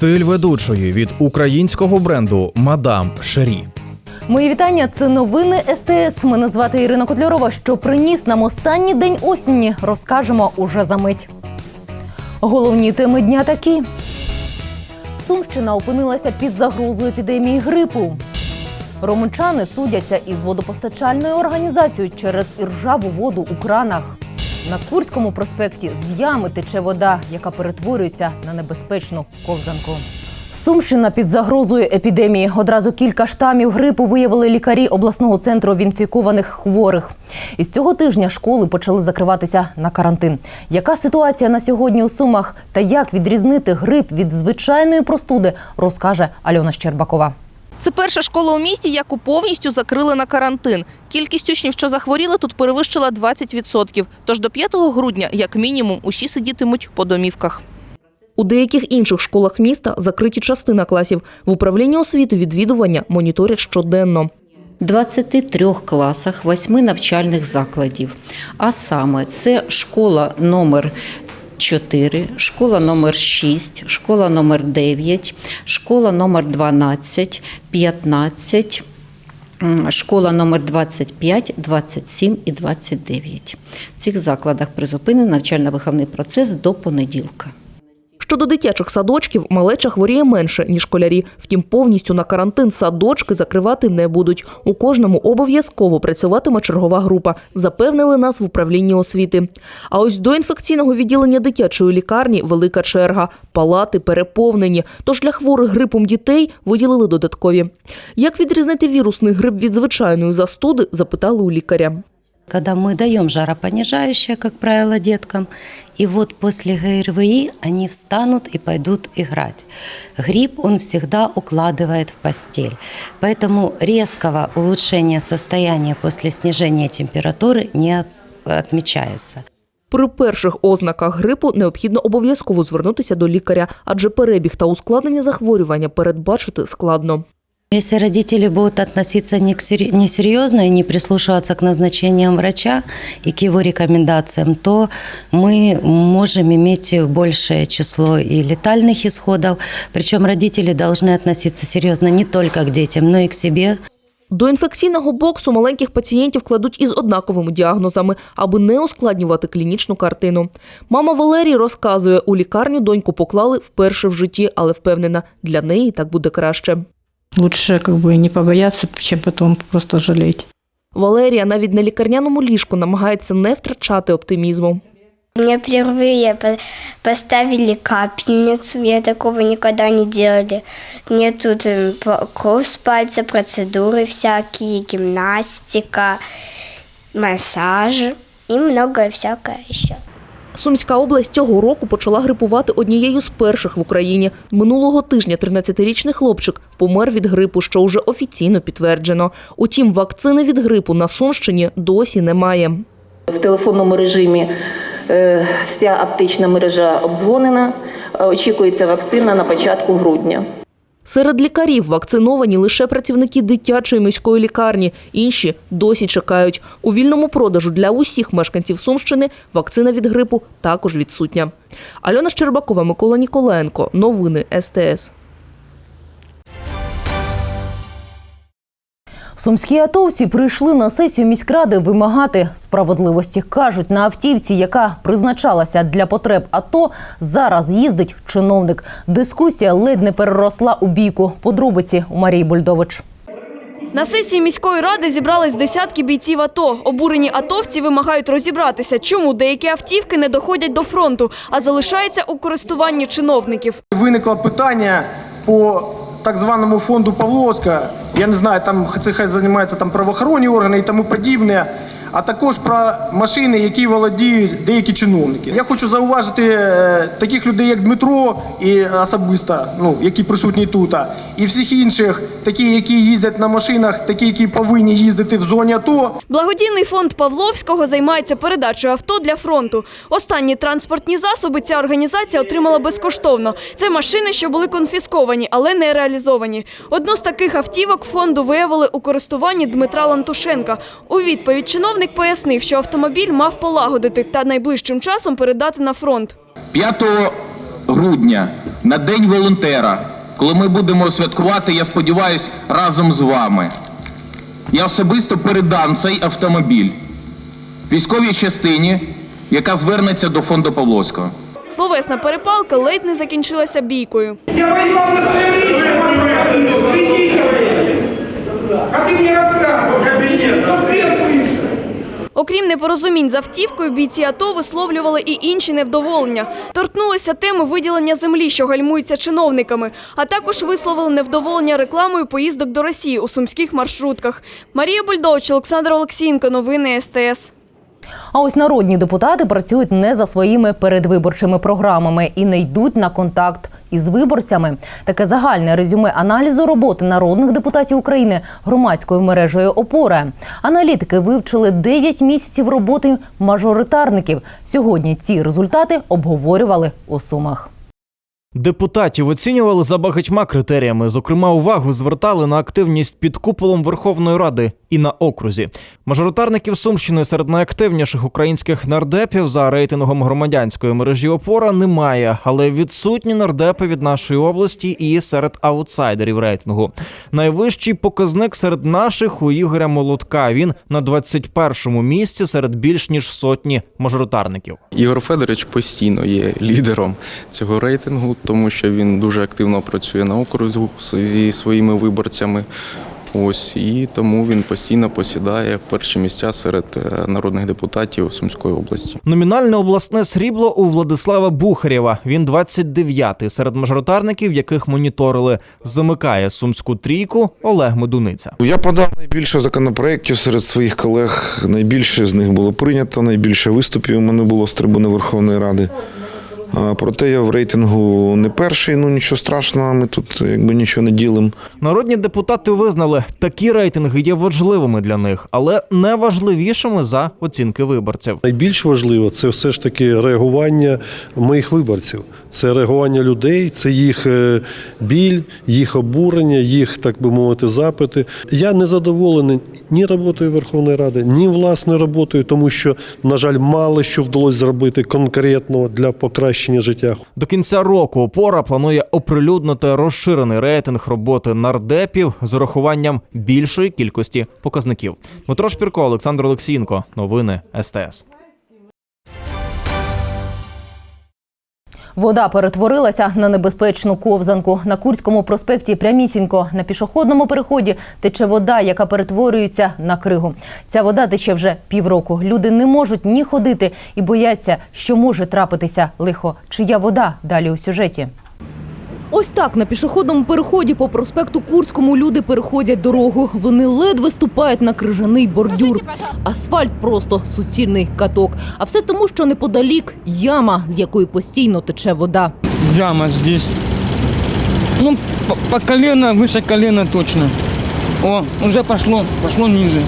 Стиль ведучої від українського бренду Мадам Шері. Мої вітання. Це новини СТС. Мене звати Ірина Котлярова. Що приніс нам останній день осені, розкажемо уже за мить. Головні теми дня такі: Сумщина опинилася під загрозою епідемії грипу. Ромичани судяться із водопостачальною організацією через іржаву воду у кранах. На Курському проспекті з ями тече вода, яка перетворюється на небезпечну ковзанку. Сумщина під загрозою епідемії. Одразу кілька штамів грипу виявили лікарі обласного центру інфікованих хворих. Із цього тижня школи почали закриватися на карантин. Яка ситуація на сьогодні у Сумах та як відрізнити грип від звичайної простуди, розкаже Альона Щербакова. Це перша школа у місті, яку повністю закрили на карантин. Кількість учнів, що захворіли, тут перевищила 20%. Тож до 5 грудня, як мінімум, усі сидітимуть по домівках. У деяких інших школах міста закриті частина класів. В управлінні освіти відвідування моніторять щоденно. 23 класах 8 навчальних закладів. А саме це школа номер 4, школа номер 6, школа номер 9, школа номер 12, 15, школа номер 25, 27 і 29. В цих закладах призупинений навчально-виховний процес до понеділка. Щодо дитячих садочків, малеча хворіє менше, ніж школярі. Втім, повністю на карантин садочки закривати не будуть. У кожному обов'язково працюватиме чергова група, запевнили нас в управлінні освіти. А ось до інфекційного відділення дитячої лікарні велика черга. Палати переповнені. Тож для хворих грипом дітей виділили додаткові. Як відрізнити вірусний грип від звичайної застуди, запитали у лікаря. когда мы даем жаропонижающее, как правило, деткам, и вот после ГРВИ они встанут и пойдут играть. Грипп он всегда укладывает в постель, поэтому резкого улучшения состояния после снижения температуры не от- отмечается. При перших ознаках грипу необхідно обов'язково звернутися до лікаря, адже перебіг та ускладнення захворювання передбачити складно. Если родители будут относиться не к сери- несерьезно и не прислушиваться к назначениям врача и к его рекомендациям, то мы можем иметь большее число и летальных исходов. Причем родители должны относиться серьезно не только к детям, но и к себе, До інфекційного боксу маленьких пацієнтів кладуть із однаковими діагнозами, аби не ускладнювати клінічну картину. Мама Валерії розказує, у лікарню доньку поклали вперше в житті, але впевнена, для неї так буде краще. Лучше как бы не побояться, чем потом просто жалеть. Валерія навіть на лікарняному ліжку намагається не втрачати оптимізму. Мне впервые по- поставили капельницу, мне такого никогда не делали. Мне тут э, по- кровь с пальца, процедуры всякие, гимнастика, массаж и многое всякое еще. Сумська область цього року почала грипувати однією з перших в Україні. Минулого тижня 13-річний хлопчик помер від грипу, що вже офіційно підтверджено. Утім, вакцини від грипу на Сумщині досі немає. В телефонному режимі е, вся аптечна мережа обдзвонена. Е, Очікується вакцина на початку грудня. Серед лікарів вакциновані лише працівники дитячої міської лікарні. Інші досі чекають. У вільному продажу для усіх мешканців Сумщини вакцина від грипу також відсутня. Альона Щербакова, Микола Ніколаєнко. Новини СТС. Сумські атовці прийшли на сесію міськради вимагати справедливості. кажуть, на автівці, яка призначалася для потреб АТО, зараз їздить чиновник. Дискусія ледь не переросла у бійку. Подробиці у Марії Бульдович. На сесії міської ради зібрались десятки бійців АТО. Обурені атовці вимагають розібратися, чому деякі автівки не доходять до фронту, а залишаються у користуванні чиновників. Виникло питання по так званому фонду Павловська. Я не знаю, там це хай займаються там правоохоронні органи і тому подібне. А також про машини, які володіють деякі чиновники. Я хочу зауважити е, таких людей, як Дмитро, і особисто, ну які присутні тут, і всіх інших, такі, які їздять на машинах, такі, які повинні їздити в зоні АТО. Благодійний фонд Павловського займається передачею авто для фронту. Останні транспортні засоби ця організація отримала безкоштовно. Це машини, що були конфісковані, але не реалізовані. Одну з таких автівок фонду виявили у користуванні Дмитра Лантушенка. У відповідь чиновник пояснив, що автомобіль мав полагодити та найближчим часом передати на фронт. 5 грудня на День волонтера, коли ми будемо святкувати, я сподіваюся, разом з вами. Я особисто передам цей автомобіль військовій частині, яка звернеться до фонду Павловського. Словесна перепалка ледь не закінчилася бійкою. Я воевал на своем личном Придите, А ты мне рассказывал, кабинет, что все слышат. Окрім непорозумінь з автівкою, бійці АТО висловлювали і інші невдоволення. Торкнулися теми виділення землі, що гальмується чиновниками, а також висловили невдоволення рекламою поїздок до Росії у сумських маршрутках. Марія Бульдович, Олександр Олексієнко, новини СТС. А ось народні депутати працюють не за своїми передвиборчими програмами і не йдуть на контакт із виборцями. Таке загальне резюме аналізу роботи народних депутатів України громадською мережею Опора. Аналітики вивчили 9 місяців роботи мажоритарників. Сьогодні ці результати обговорювали у Сумах. Депутатів оцінювали за багатьма критеріями. Зокрема, увагу звертали на активність під куполом Верховної Ради і на окрузі. Мажоритарників Сумщини серед найактивніших українських нардепів за рейтингом громадянської мережі опора немає, але відсутні нардепи від нашої області і серед аутсайдерів рейтингу. Найвищий показник серед наших у Ігоря Молотка. Він на 21-му місці серед більш ніж сотні мажоритарників. Ігор Федорович постійно є лідером цього рейтингу, тому що він дуже активно працює на окрузі зі своїми виборцями. Ось і тому він постійно посідає перші місця серед е, народних депутатів Сумської області. Номінальне обласне срібло у Владислава Бухарєва. Він 29-й серед мажоритарників, яких моніторили. Замикає сумську трійку Олег Медуниця. Я подав найбільше законопроєктів серед своїх колег. Найбільше з них було прийнято, найбільше виступів у мене було з трибуни Верховної Ради. Проте я в рейтингу не перший, ну нічого страшного, ми тут якби нічого не ділимо. Народні депутати визнали, такі рейтинги є важливими для них, але не важливішими за оцінки виборців. Найбільш важливо це все ж таки реагування моїх виборців. Це реагування людей, це їх е, біль, їх обурення, їх, так би мовити, запити. Я не задоволений ні роботою Верховної Ради, ні власною роботою, тому що, на жаль, мало що вдалося зробити конкретного для покращення життя. До кінця року опора планує оприлюднити розширений рейтинг роботи нардепів з урахуванням більшої кількості показників. Дмитро Шпірко, Олександр Олексієнко. Новини СТС. Вода перетворилася на небезпечну ковзанку. На Курському проспекті прямісінько на пішохідному переході тече вода, яка перетворюється на кригу. Ця вода тече вже півроку. Люди не можуть ні ходити і бояться, що може трапитися лихо. Чия вода далі у сюжеті. Ось так на пішохідному переході по проспекту Курському люди переходять дорогу. Вони ледве ступають на крижаний бордюр. Асфальт просто суцільний каток. А все тому, що неподалік яма, з якої постійно тече вода. Яма здесь. Ну, по, по колено, выше колена точно. О, уже пошло, пошло ниже.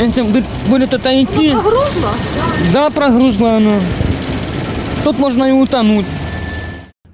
Если бы- будет это идти... прогрузло? Да, прогрузло оно. Тут можно и утонуть.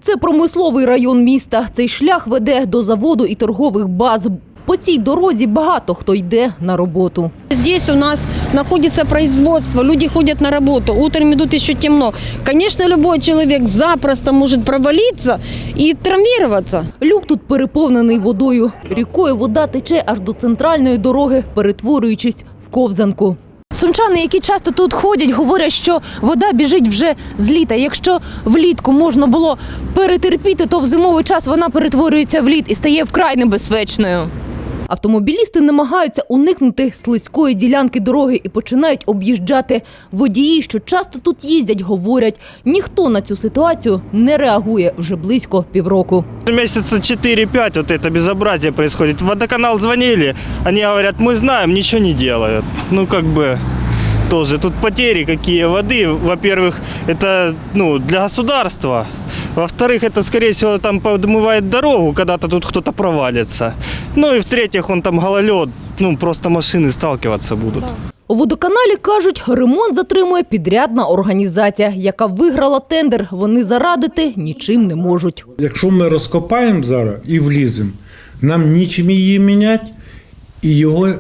Це промисловий район міста. Цей шлях веде до заводу і торгових баз. По цій дорозі багато хто йде на роботу. Здесь у нас находится производство, люди ходят на работу, утром идут еще темно. Конечно, любой человек запросто может провалиться и травмироваться. Люк тут переповнений водою. Рікою вода тече аж до центральної дороги, перетворюючись в ковзанку. Сумчани, які часто тут ходять, говорять, що вода біжить вже з літа. Якщо влітку можна було перетерпіти, то в зимовий час вона перетворюється в лід і стає вкрай небезпечною. Автомобілісти намагаються уникнути слизької ділянки дороги і починають об'їжджати. Водії, що часто тут їздять, говорять, ніхто на цю ситуацію не реагує вже близько півроку. Месяца 4-5 вот это безобразие происходит. В водоканал звонили, они говорят, мы знаем, ничего не делают. Ну, как бы, тоже тут потери какие воды. Во-первых, это ну, для государства. Во-вторых, это, скорее всего, там подмывает дорогу, когда-то тут кто-то провалится. Ну и в-третьих, он там гололед, ну, просто машины сталкиваться будут. У водоканалі кажуть, ремонт затримує підрядна організація, яка виграла тендер. Вони зарадити нічим не можуть. Якщо ми розкопаємо зараз і вліземо, нам нічим її міняти, і його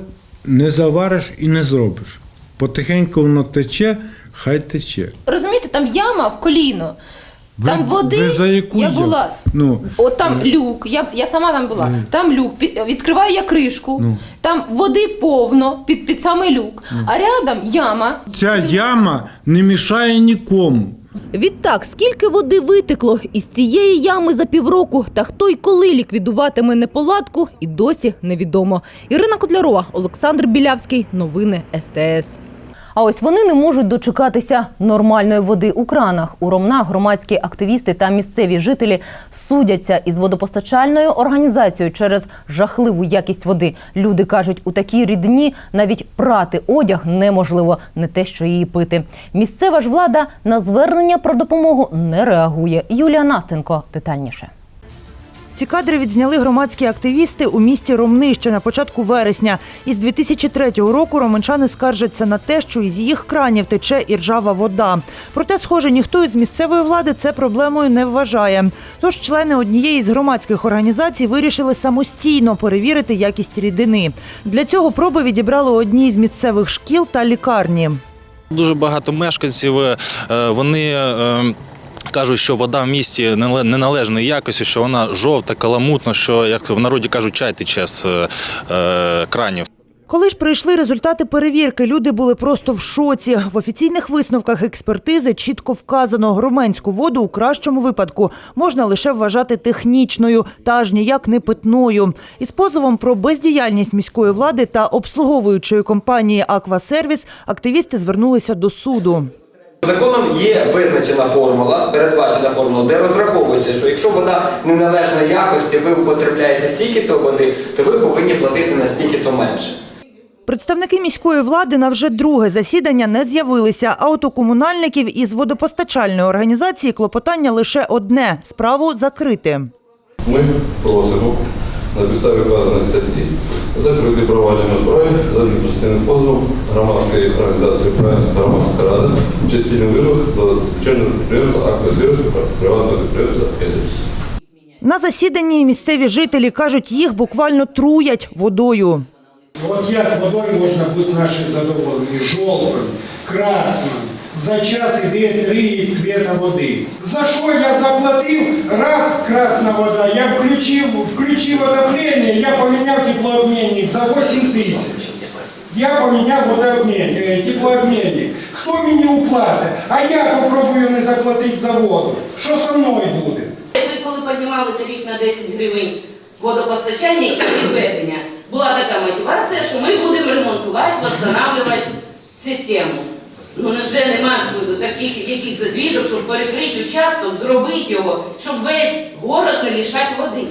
не завариш і не зробиш. Потихеньку воно тече, хай тече. Розумієте, там яма в коліно. Ви- Там води, ви за яку я була. Ну, От там люк, я, я сама там була. Там люк, пі- відкриваю я кришку, Ну. там води повно під, під самий люк, а рядом яма. ця яма не мішає нікому. Відтак, скільки води витекло із цієї ями за півроку, та хто й коли ліквідуватиме неполадку, і досі невідомо. Ірина Котлярова, Олександр Білявський. Новини СТС. А ось вони не можуть дочекатися нормальної води у кранах. У Ромнах громадські активісти та місцеві жителі судяться із водопостачальною організацією через жахливу якість води. Люди кажуть, у такій рідні навіть прати одяг неможливо, не те, що її пити. Місцева ж влада на звернення про допомогу не реагує. Юлія Настенко детальніше. Ці кадри відзняли громадські активісти у місті Ромни ще на початку вересня. Із 2003 року романчани скаржаться на те, що із їх кранів тече іржава вода. Проте, схоже, ніхто із місцевої влади це проблемою не вважає. Тож члени однієї з громадських організацій вирішили самостійно перевірити якість рідини. Для цього проби відібрали одній з місцевих шкіл та лікарні. Дуже багато мешканців е, вони е, кажуть, що вода в місті нале- неналежної якості, що вона жовта, каламутна, що як в народі кажуть, чай тече з е, е, кранів. Коли ж прийшли результати перевірки, люди були просто в шоці. В офіційних висновках експертизи чітко вказано, громадську воду у кращому випадку можна лише вважати технічною та аж ніяк не питною. Із позовом про бездіяльність міської влади та обслуговуючої компанії Аквасервіс активісти звернулися до суду. Законом є визначена формула, передбачена формула, де розраховується, що якщо вода неналежної якості, ви потребляєте стільки-то води, то ви повинні платити на стільки-то менше. Представники міської влади на вже друге засідання не з'явилися. А от у комунальників із водопостачальної організації клопотання лише одне справу закрити. Ми просимо на підставі вказаної статті закрити провадження у справі за адміністративним позовом громадської організації Українська громадська рада частини вимог до дочернього підприємства «Аквасервіс» приватного підприємства «Едис». На засіданні місцеві жителі кажуть, їх буквально труять водою. От як водою можна бути наші задоволені? Жовтим, красним. За час іде три цвіта води. За що я заплатив? Раз красна вода, я включив, включив отоплення, я поміняв теплообмінник за 8 тисяч. Я поміняв е, теплообмінник. Хто мені уплатить? А я попробую не заплатити за воду. Що со мною буде? Ми коли піднімали тариф на 10 гривень водопостачання і відведення, була така мотивація, що ми будемо ремонтувати, встановлювати систему. Ну невже немає таких якихось задвіжок, щоб перекрити участок, зробити його, щоб весь город не лишати води.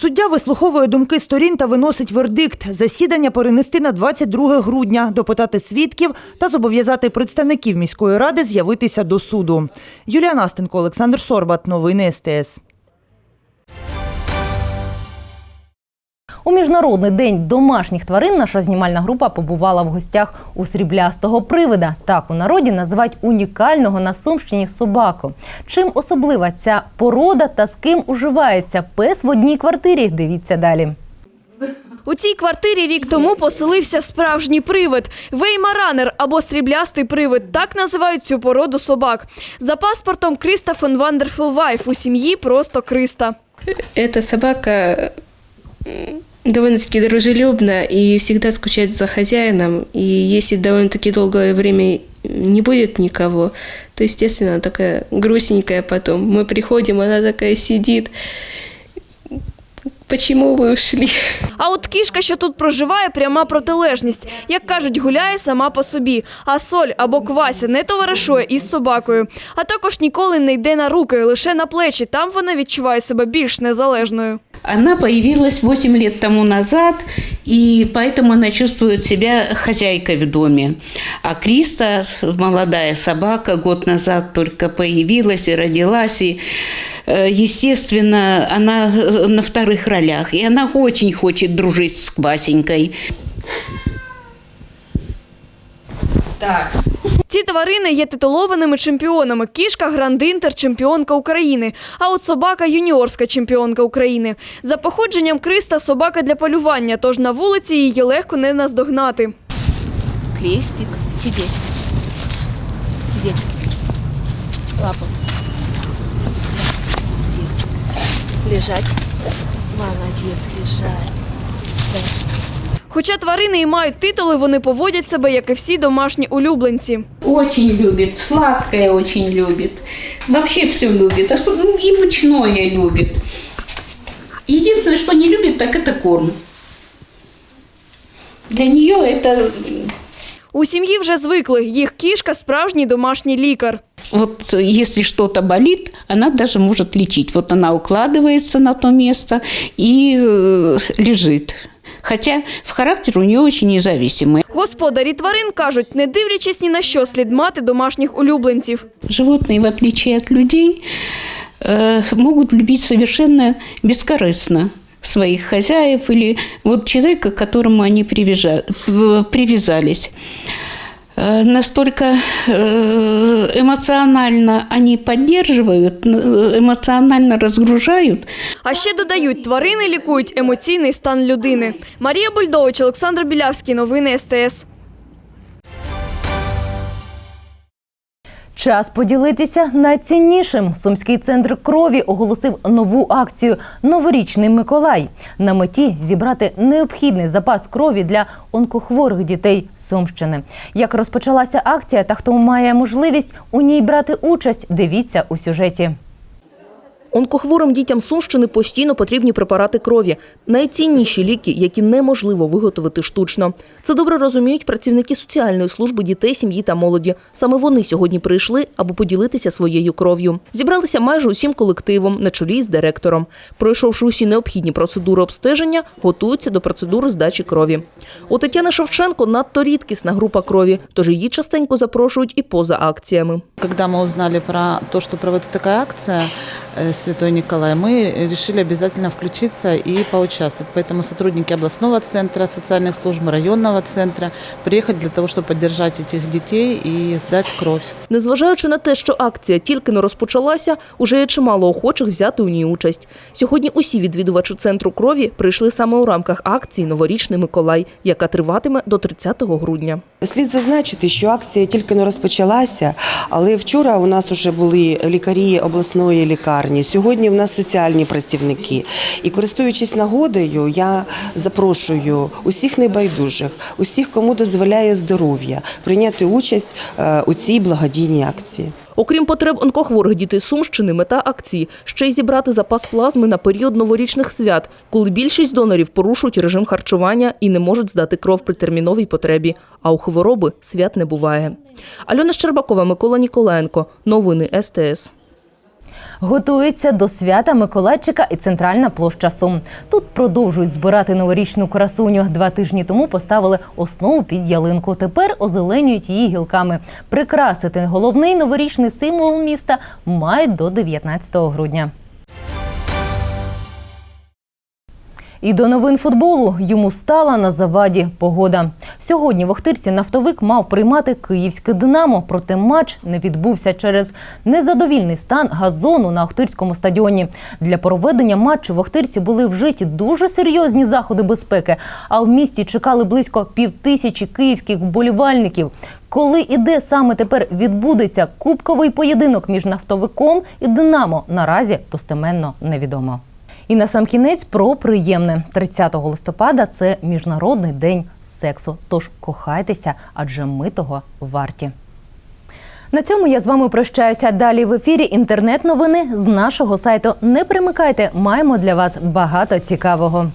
Суддя вислуховує думки сторін та виносить вердикт. Засідання перенести на 22 грудня, допитати свідків та зобов'язати представників міської ради з'явитися до суду. Юлія Настенко, Олександр Сорбат. Новини СТС. У міжнародний день домашніх тварин наша знімальна група побувала в гостях у сріблястого привида. Так у народі називають унікального на Сумщині собаку. Чим особлива ця порода та з ким уживається пес в одній квартирі? Дивіться далі. У цій квартирі рік тому поселився справжній привид – веймаранер або сріблястий привид. Так називають цю породу собак. За паспортом Криста фон Вандерфул Вайф. У сім'ї просто Криста. Эта собака довольно-таки дружелюбна и всегда скучает за хозяином. И если довольно-таки долгое время не будет никого, то, естественно, она такая грустненькая потом. Мы приходим, она такая сидит. Почему вы ушли? А от кішка, що тут проживає, пряма протилежність. Як кажуть, гуляє сама по собі. А соль або квася не товаришує із собакою. А також ніколи не йде на руки, лише на плечі. Там вона відчуває себе більш незалежною. Она появилась 8 лет тому назад, и поэтому она чувствует себя хозяйкой в доме. А Криста, молодая собака, год назад только появилась и родилась, и, э, естественно, она э, на вторых ролях, и она очень хочет дружить с Квасенькой. Так. Ці тварини є титулованими чемпіонами. Кішка грандинтер, чемпіонка України. А от собака юніорська чемпіонка України. За походженням Криста собака для полювання, тож на вулиці її легко не наздогнати. Крестик. Сидеть. Сидеть. Лапу. Лежать. Молодец, лежать. Хоча тварини і мають титули, вони поводять себе, як і всі домашні улюбленці. Очень любит, сладкое очень любит. Вообще все любит, особенно и мучное любит. Единственное, что не любит, так это корм. Для нее это У сім'ї вже звикли. Їх кішка справжній домашній лікар Вот э, если что-то болит, она даже может лечить. Вот она укладывается на то место и э, лежит. Хотя в характер у нее очень независимый. Господарі тварин кажуть, не дивлячись ні на що, слід мати домашніх улюбленців. Животные, в отличие от людей, э, могут любить совершенно бескорыстно своих хозяев или вот человека, к которому они привяжа- в- привязались. Э, Настолько э, эмоционально они поддерживают, э, эмоционально разгружают, А ще додають, тварини лікують емоційний стан людини. Марія Бульдович, Олександр Білявський. Новини СТС. Час поділитися найціннішим. Сумський центр крові оголосив нову акцію Новорічний Миколай на меті зібрати необхідний запас крові для онкохворих дітей Сумщини. Як розпочалася акція та хто має можливість у ній брати участь, дивіться у сюжеті. Онкохворим дітям Сумщини постійно потрібні препарати крові, найцінніші ліки, які неможливо виготовити штучно. Це добре розуміють працівники соціальної служби дітей, сім'ї та молоді. Саме вони сьогодні прийшли, аби поділитися своєю кров'ю. Зібралися майже усім колективом на чолі з директором. Пройшовши усі необхідні процедури обстеження, готуються до процедури здачі крові. У Тетяни Шевченко надто рідкісна група крові, тож її частенько запрошують і поза акціями. Когда мы узнали про то, что проводится такая акция э, «Святой Николай», мы решили обязательно включиться и поучаствовать. Поэтому сотрудники областного центра социальных служб, районного центра приехать для того, чтобы поддержать этих детей и сдать кровь. Незважаючи на те, що акція тільки не розпочалася, уже є чимало охочих взяти у ній участь. Сьогодні усі відвідувачі центру крові прийшли саме у рамках акції Новорічний Миколай, яка триватиме до 30 грудня. Слід зазначити, що акція тільки не розпочалася, але вчора у нас вже були лікарі обласної лікарні. Сьогодні в нас соціальні працівники. І користуючись нагодою, я запрошую усіх небайдужих, усіх, кому дозволяє здоров'я, прийняти участь е, у цій благодійній акції. Окрім потреб онкохворих дітей Сумщини, мета акції ще й зібрати запас плазми на період новорічних свят, коли більшість донорів порушують режим харчування і не можуть здати кров при терміновій потребі. А у хвороби свят не буває. Альона Щербакова, Микола Ніколаєнко. Новини СТС. Готується до свята Миколайчика і центральна площа Сум. Тут продовжують збирати новорічну красуню. Два тижні тому поставили основу під ялинку. Тепер озеленюють її гілками. Прикрасити головний новорічний символ міста мають до 19 грудня. І до новин футболу йому стала на заваді погода. Сьогодні в Охтирці нафтовик мав приймати київське Динамо, проте матч не відбувся через незадовільний стан газону на Охтирському стадіоні. Для проведення матчу в Охтирці були вжиті дуже серйозні заходи безпеки. А в місті чекали близько півтисячі київських вболівальників. Коли і де саме тепер відбудеться кубковий поєдинок між нафтовиком і Динамо, наразі достеменно невідомо. І на сам кінець про приємне 30 листопада це міжнародний день сексу. Тож кохайтеся, адже ми того варті. На цьому я з вами прощаюся. Далі в ефірі інтернет-новини з нашого сайту. Не примикайте, маємо для вас багато цікавого.